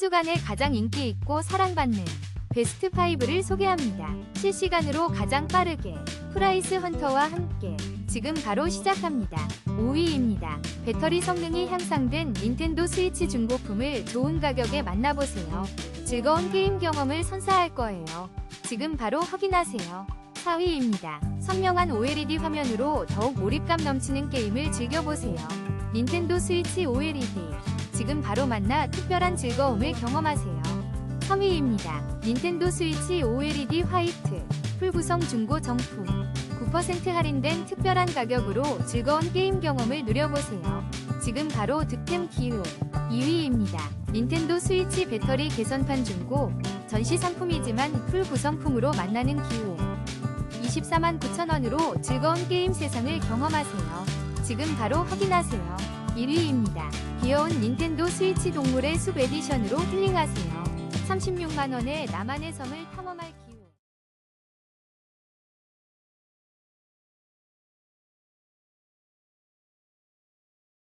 주간에 가장 인기 있고 사랑받는 베스트 5를 소개합니다. 실시간으로 가장 빠르게 프라이스 헌터와 함께 지금 바로 시작합니다. 5위입니다. 배터리 성능이 향상된 닌텐도 스위치 중고품을 좋은 가격에 만나보세요. 즐거운 게임 경험을 선사할 거예요. 지금 바로 확인하세요. 4위입니다. 선명한 OLED 화면으로 더욱 몰입감 넘치는 게임을 즐겨보세요. 닌텐도 스위치 OLED. 지금 바로 만나 특별한 즐거움을 경험하세요. 3위입니다. 닌텐도 스위치 OLED 화이트. 풀구성 중고 정품. 9% 할인된 특별한 가격으로 즐거운 게임 경험을 누려보세요. 지금 바로 득템 기후. 2위입니다. 닌텐도 스위치 배터리 개선판 중고. 전시 상품이지만 풀 구성품으로 만나는 기호. 24만 9천원으로 즐거운 게임 세상을 경험하세요. 지금 바로 확인하세요. 1위입니다. 귀여운 닌텐도 스위치 동물의 숲 에디션으로 힐링하세요. 36만원에 나만의 섬을 탐험할 기회.